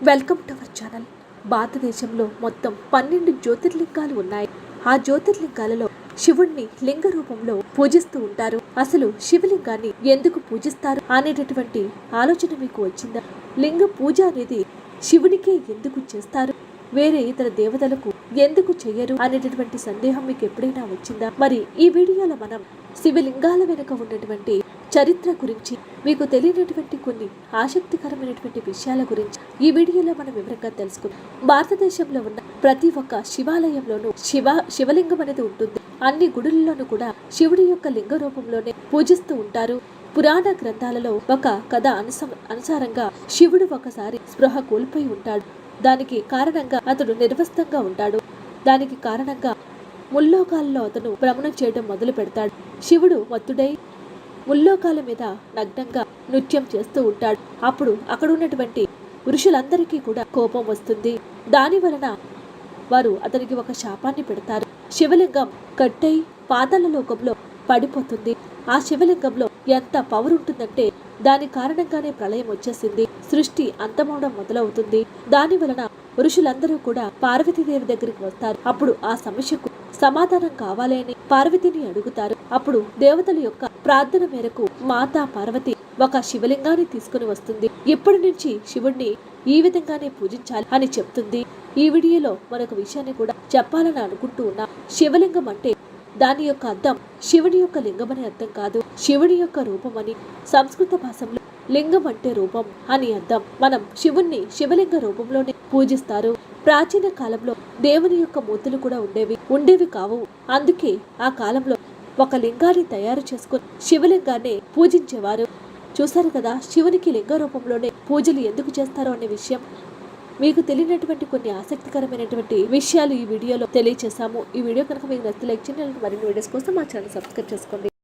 Welcome to our channel భారతదేశంలో మొత్తం పన్నెండు జ్యోతిర్లింగాలు ఉన్నాయి. ఆ జ్యోతిర్లింగాలలో శివుణ్ణి లింగ రూపంలో పూజిస్తూ ఉంటారు. అసలు శివలింగాన్ని ఎందుకు పూజిస్తారు అనేటటువంటి ఆలోచన మీకు వచ్చిందా? లింగ పూజ అనేది శివునికే ఎందుకు చేస్తారు? వేరే ఇతర దేవతలకు ఎందుకు చెయ్యరు అనేటటువంటి సందేహం మీకు ఎప్పుడైనా వచ్చిందా? మరి ఈ వీడియోలో మనం శివలింగాల వెనుక ఉన్నటువంటి చరిత్ర గురించి మీకు తెలియనటువంటి కొన్ని ఆసక్తికరమైనటువంటి విషయాల గురించి ఈ వీడియోలో మనం వివరంగా తెలుసుకుందాం. భారతదేశంలో ఉన్న ప్రతి ఒక్క శివాలయంలోనూ శివ శివలింగం అనేది ఉంటుంది. అన్ని గుడుల్లోనూ కూడా శివుడి యొక్క లింగ రూపంలోనే పూజిస్తూ ఉంటారు. పురాణ గ్రంథాలలో ఒక కథ అనుస అనుసారంగా శివుడు ఒకసారి స్పృహ కోల్పోయి ఉంటాడు. దానికి కారణంగా అతడు నిర్వస్తంగా ఉంటాడు. దానికి కారణంగా ముల్లోకాల్లో అతను భ్రమణం చేయడం మొదలు పెడతాడు శివుడు మత్తుడై ముల్లోకాల మీద నగ్నంగా నృత్యం చేస్తూ ఉంటాడు. అప్పుడు అక్కడ ఉన్నటువంటి పురుషులందరికీ కూడా కోపం వస్తుంది. దాని వలన వారు అతనికి ఒక శాపాన్ని పెడతారు. శివలింగం కట్టై పాతాల లోకంలో పడిపోతుంది. ఆ శివలింగంలో ఎంత పవర్ ఉంటుందంటే దాని కారణంగానే ప్రళయం వచ్చేసింది. సృష్టి అంతమవడం మొదలవుతుంది. దాని వలన పురుషులందరూ కూడా పార్వతీదేవి దగ్గరికి వస్తారు. అప్పుడు ఆ సమస్యకు సమాధానం కావాలి అని పార్వతిని అడుగుతారు. అప్పుడు దేవతల యొక్క ప్రార్థన మేరకు మాతా పార్వతి ఒక శివలింగాన్ని తీసుకుని వస్తుంది. ఇప్పటి నుంచి శివుణ్ణి ఈ విధంగానే పూజించాలి అని చెప్తుంది. ఈ వీడియోలో మరొక విషయాన్ని కూడా చెప్పాలని అనుకుంటూ ఉన్నా శివలింగం అంటే దాని యొక్క అర్థం శివుడి యొక్క లింగం అనే అర్థం కాదు. శివుడి యొక్క రూపం అని సంస్కృత భాషలో లింగం అంటే రూపం అని అర్థం. మనం శివుణ్ణి శివలింగ రూపంలోనే పూజిస్తారు. ప్రాచీన కాలంలో దేవుని యొక్క మూర్తులు కూడా ఉండేవి ఉండేవి కావు. అందుకే ఆ కాలంలో ఒక లింగాన్ని తయారు చేసుకుని శివలింగాన్ని పూజించేవారు. చూశారు కదా శివునికి లింగ రూపంలోనే పూజలు ఎందుకు చేస్తారో అనే విషయం. మీకు తెలియనటువంటి కొన్ని ఆసక్తికరమైనటువంటి విషయాలు ఈ వీడియోలో తెలియజేశాము ఈ వీడియో కనుక మీకు నచ్చితే లైక్ చేయండి మరిన్ని వీడియోస్ కోసం మా ఛానల్ సబ్స్క్రైబ్ చేసుకోండి.